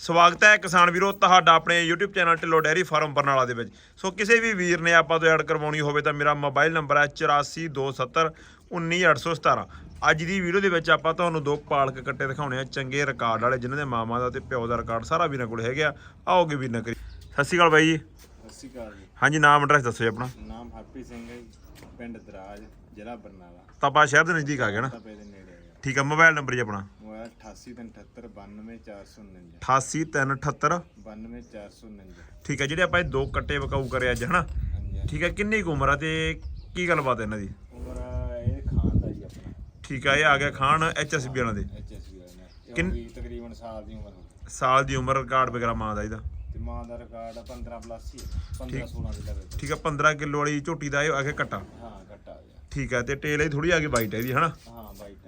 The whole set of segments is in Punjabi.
ਸਵਾਗਤ ਹੈ ਕਿਸਾਨ ਵੀਰੋ ਤੁਹਾਡਾ ਆਪਣੇ YouTube channel Dhillon dairy farm Barnala ਦੇ ਵਿੱਚ। ਸੋ ਕਿਸੇ ਵੀ ਵੀਰ ਨੇ ਆਪਾਂ ਤੋਂ ਐਡ ਕਰਵਾਉਣੀ ਹੋਵੇ ਤਾਂ ਮੇਰਾ ਮੋਬਾਈਲ ਨੰਬਰ ਹੈ 8427 19817 ਅੱਜ ਦੀ ਵੀਡੀਓ ਦੇ ਵਿੱਚ ਆਪਾਂ ਤੁਹਾਨੂੰ ਦੋ ਪਾਲਕ ਕੱਟੇ ਦਿਖਾਉਣੇ ਆ ਚੰਗੇ ਰਿਕਾਰਡ ਵਾਲੇ ਜਿਨ੍ਹਾਂ ਦੇ ਮਾਮਾ ਦਾ ਤੇ ਪਿਓ ਦਾ ਰਿਕਾਰਡ ਸਾਰਾ ਵੀਰਾਂ ਕੋਲ ਹੈਗਾ ਆਓਗੇ ਵੀਰ ਨਾ ਕਰੀ ਸਤਿ ਸ਼੍ਰੀ ਅਕਾਲ ਬਾਈ ਜੀ। ਸਤਿ ਸ਼੍ਰੀ ਅਕਾਲ ਜੀ। ਹਾਂਜੀ ਨਾਮ ਐਡਰੈਸ ਦੱਸੋ ਜੀ ਆਪਣਾ। ਨਾਮ ਹਰਪ੍ਰੀਤ ਸਿੰਘ ਹੈ ਪਿੰਡ ਦਰਾਜ ਜ਼ਿਲ੍ਹਾ ਬਰਨਾਲਾ। ਤਾਪਾ ਸ਼ਹਿਰ ਦੇ ਨਜ਼ਦੀਕ ਆ ਗਿਆ ਨਾ? ਤਪੇ ਦੇ ਨੇੜੇ ਹੈਗਾ ਠੀਕ ਆ ਮੋਬਾਈਲ ਨੰਬਰ ਜੀ ਆਪਣਾ। ਮੋਬਾਈਲ 8873792449 88378 92449 ਠੀਕ ਹੈ ਜਿਹੜੇ ਆਪਾਂ ਇਹ ਦੋ ਕੱਟੇ ਵਕਾਊ ਕਰੇ ਅੱਜ ਹਨਾ? ਠੀਕ ਹੈ ਕਿੰਨੀ ਕੁ ਉਮਰ ਆ ਤੇ ਕੀ ਗੱਲਬਾਤ ਹੈ ਇਹਨਾਂ ਦੀ? ਉਮਰ ਇਹ ਖਾਨ ਦਾ ਜੀ ਆਪਣਾ। ਠੀਕ ਆ ਇਹ ਆ ਗਿਆ ਖਾਨ ਐਚਐਸਬੀ ਦੇ। ਵਾਲਾ ਨੇ ਤਕਰੀਬਨ ਸਾਲ ਦੀ ਉਮਰ ਸਾਲ ਦੀ ਉਮਰ ਰਿਕਾਰਡ ਵਗੈਰਾ ਮਾਂ ਦਾ ਇਹਦਾ? ਤੇ ਮਾਂ ਦਾ ਰਿਕਾਰਡ 15 ਪਲੱਸ ਹੀ 15 16 ਦੇ ਲਵੇ ਠੀਕ ਆ 15 ਕਿਲੋ ਵਾਲੀ ਝੋਟੀ ਦਾ ਇਹ ਆ ਗਿਆ ਕੱਟਾ। ਹਾਂ ਠੀਕ ਹੈ ਤੇ ਟੇਲ ਇਹ ਥੋੜੀ ਆ ਗਈ ਵਾਈਟ ਇਹਦੀ ਹਨਾ? ਹਾਂ ਬਾਈਟ ਹੈ ਜੀ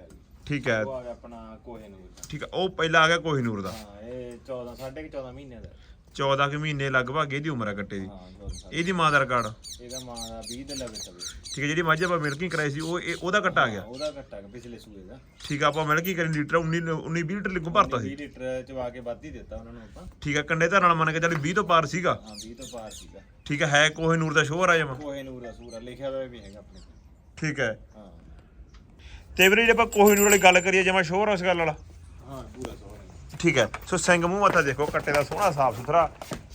ਠੀਕ ਹੈ। ਉਹ ਆ ਗਿਆ ਆਪਣਾ ਕੋਹੇਨੂਰ ਦਾ। ਠੀਕ ਆ ਉਹ ਪਹਿਲਾਂ ਆ ਗਿਆ ਕੋਹੀਨੂਰ ਦਾ। ਹਾਂ ਇਹ 14 ਸਾਢੇ ਕੁ 14 ਮਹੀਨੇ ਦਾ। 14 ਕੁ ਮਹੀਨੇ ਲਗਭਗ ਇਹਦੀ ਉਮਰ ਆ ਕੱਟੇ ਦੀ। ਹਾਂ 14 ਸਾਲ। ਇਹਦੀ ਮਾਂ ਦਾ ਰਿਕਾਰਡ ਇਹਦਾ ਮਾਂ ਦਾ 20 ਦੇ ਲਵੇ ਠੀਕ ਹੈ ਜਿਹੜੀ ਮੱਝ ਆਪਾਂ ਮਿਲਕਿੰਗ ਕਰਾਈ ਸੀ ਉਹ ਇਹ- ਉਹਦਾ ਕੱਟਾ ਆ ਗਿਆ। ਉਹਦਾ ਘਟਾ ਪਿਛਲੇ ਸੂਏ ਦਾ। ਠੀਕ ਆ ਆਪਾਂ ਮਿਲਕਿੰਗ ਕਰੀ ਲੀਟਰ 19 19 20 ਲੀਟਰ ਲਿਖੋ ਭਰਤਾ 20 ਸੀ ਲੀਟਰ ਚਵਾ ਕੇ ਵੱਧ ਹੀ ਦਿੱਤਾ ਉਹਨਾਂ ਨੂੰ ਆਪਾਂ। ਠੀਕ ਆ ਕੰਡੇ ਧਾਰ ਨਾਲ ਮੰਨ ਕੇ ਚੱਲ 20 ਤੋਂ ਪਾਰ ਸੀਗਾ। ਹਾਂ 20 ਤੋਂ ਪਾਰ ਸੀਗਾ। ਠੀਕ ਹੈ ਹੈ ਕੋਹੀਨੂਰ ਦਾ ਸ਼ੋਰ ਆ ਜਮਾ ਕੋਹੇ ਨੂਰ ਦਾ ਸੂਰਾ ਲਿਖਿਆ ਹੋਇਆ ਵੀ ਹੈਗਾ ਆਪਣੇ ਕੋਲ। ਠੀਕ ਹੈ ਹਾਂ। ਤੇ ਵੀਰੇ ਜੇ ਆਪਾਂ ਕੋਹੀਨੂਰ ਵਾਲੀ ਗੱਲ ਕਰੀਏ ਜਮਾ ਸ਼ੋਰ ਉਸ ਗੱਲ ਵਾਲਾ। ਹਾਂ ਪੂਰਾ ਸੋਹਣਾ ਠੀਕ ਹੈ ਸੋ ਸਿੰਘ ਮੂੰਹ ਮੱਥਾ ਦੇਖੋ ਕੱਟੇ ਦਾ ਸੋਹਣਾ ਸਾਫ਼ ਸੁਥਰਾ।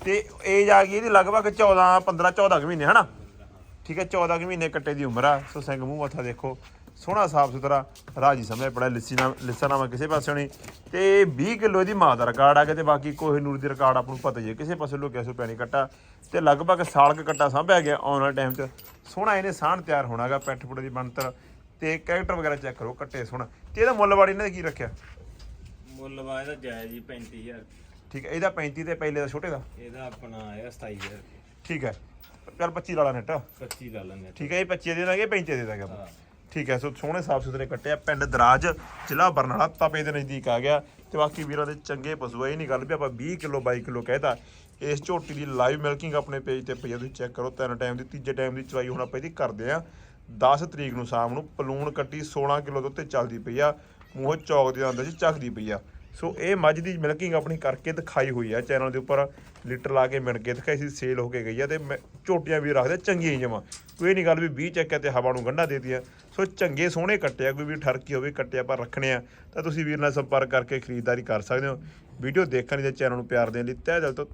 ਤੇ ਏਜ ਆ ਗਈ ਇਹਦੀ ਲਗਭਗ 14 15 14 ਕੁ ਮਹੀਨੇ ਹਨਾ? ਠੀਕ ਹੈ 14 ਕੁ ਮਹੀਨੇ ਕੱਟੇ ਦੀ ਉਮਰ ਆ। ਸੋ ਸਿੰਘ ਮੂੰਹ ਮੱਥਾ ਦੇਖੋ ਸੋਹਣਾ ਸਾਫ਼ ਸੁਥਰਾ। ਰਾਜੀ ਸਮੇਂ ਪੜਾ ਲਿੱਸੀ ਨਾ ਲਿੱਸਾ ਨਾਮਾ ਕਿਸੇ ਪਾਸੇ ਨਹੀਂ ਤੇ 20 ਕਿਲੋ ਦੀ ਮਾਂ ਦਾ ਰਿਕਾਰਡ ਆ ਗਿਆ ਤੇ ਬਾਕੀ ਕੋਹੀਨੂਰ ਦੀ ਰਿਕਾਰਡ ਆਪ ਨੂੰ ਪਤਾ ਹੀ ਹੈ ਕਿਸੇ ਪਾਸੇ ਲੁਕਿਆ ਸੋ ਪੈਣੀ ਕੱਟਾ। ਤੇ ਲਗਭਗ ਸਾਲ ਕ ਕੱਟਾ ਸਾਂਭਿਆ ਗਿਆ ਆਉਣ ਵਾਲੇ ਟਾਈਮ 'ਚ। ਸੋਹਣਾ ਇਹਨੇ ਸਾਹਣ ਤਿਆਰ ਹੋਣਾਗਾ ਪੈਠ ਪੁੜੇ ਦੀ ਬਣਤਰ। ਤੇ ਕੈਰੈਕਟਰ ਵਗੈਰਾ ਚੈੱਕ ਕਰੋ ਕੱਟੇ ਸੋਹਣਾ। ਤੇ ਇਹਦਾ ਮੁੱਲ ਵਾੜੀ ਇਹਨਾਂ ਕੀ ਰੱਖਿਆ? ਮੁੱਲ ਵਾ ਇਹਦਾ ਜਾਇਜ਼ ਜੀ 35000 ਠੀਕ ਹੈ ਇਹਦਾ 35 ਤੇ ਪਹਿਲੇ ਦਾ ਛੋਟੇ ਦਾ? ਇਹਦਾ ਆਪਣਾ ਆਇਆ 27000 ਠੀਕ ਹੈ ਚੱਲ 25 ਲਾਲਾ ਨੈਟ 25 ਲਾ ਲੈਣੇ ਠੀਕ ਹੈ ਇਹ 25 ਦੇ ਦਾਂਗੇ 35 ਦੇ ਦਾਂਗੇ ਆਪਾਂ। ਹਾਂ। ਠੀਕ ਹੈ ਸੋ ਸੋਹਣੇ ਸਾਫ਼ ਸੁਥਰੇ ਕੱਟੇ ਆ ਪਿੰਡ ਦਰਾਜ ਜ਼ਿਲ੍ਹਾ ਬਰਨਾਲਾ ਤਪੇ ਦੇ ਨਜ਼ਦੀਕ ਆ ਗਿਆ। ਤੇ ਬਾਕੀ ਵੀਰਾਂ ਦੇ ਚੰਗੇ ਪਸ਼ੂ ਆ ਇਹ ਨਹੀਂ ਗੱਲ ਵੀ ਆਪਾਂ 20 ਕਿਲੋ 22 ਕਿਲੋ ਕਹਿਤਾ ਇਸ ਝੋਟੀ ਦੀ ਲਾਈਵ ਮਿਲਕਿੰਗ ਆਪਣੇ ਪੇਜ ਤੇ ਪਈ ਆ ਤੁਸੀਂ ਚੈੱਕ ਕਰੋ ਤਿੰਨ ਟਾਈਮ ਦੀ ਤੀਜੇ ਟਾਈਮ ਦੀ ਚਵਾਈ ਹੁਣ ਆਪਾਂ ਇਹਦੀ ਕਰਦੇ ਆ। 10 ਤਰੀਕ ਨੂੰ ਸ਼ਾਮ ਨੂੰ ਪਲੂਣ ਕੱਟੀ 16 ਕਿਲੋ ਦੇ ਉੱਤੇ ਚੱਲਦੀ ਪਈ ਆ, ਮੂੰਹੋਂ ਚੌਕ ਦੇ ਅੰਦਰ ਚ ਚੱਕਦੀ ਪਈ ਆ। ਸੋ ਇਹ ਮੱਝ ਦੀ ਮਿਲਕਿੰਗ ਆਪਣੀ ਕਰਕੇ ਦਿਖਾਈ ਹੋਈ ਆ ਚੈਨਲ ਦੇ ਉੱਪਰ ਲੀਟਰ ਲਾ ਕੇ ਮਿਣ ਕੇ ਦਿਖਾਈ ਸੀ ਸੇਲ ਹੋ ਕੇ ਗਈ ਆ ਤੇ ਮੈਂ- ਝੋਟੀਆਂ ਵੀ ਰੱਖਦੇ ਚੰਗੀਆਂ ਹੀ ਜਮਾ। ਕੋਈ ਨਹੀਂ ਗੱਲ ਵੀ 20 ਚੱਕਿਆ ਤੇ ਹਵਾ ਨੂੰ ਗੰਢਾ ਦੇਤੀਆਂ। ਸੋ ਚੰਗੇ ਸੋਹਣੇ ਕੱਟਿਆ ਕੋਈ ਵੀ ਠਰਕੀ ਹੋਵੇ ਕੱਟਿਆ ਪਰ ਰੱਖਣੇ ਆ। ਤਾਂ ਤੁਸੀਂ ਵੀਰ ਨਾਲ ਸੰਪਰਕ ਕਰਕੇ ਖਰੀਦਦਾਰੀ ਕਰ ਸਕਦੇ ਹੋ। ਵੀਡੀਓ ਦੇਖਣ ਲਈ ਤੇ ਚੈਨਲ ਨੂੰ ਪਿਆਰ ਦੇਣ ਲਈ ਤਹਿ ਦਿਲ ਤੋਂ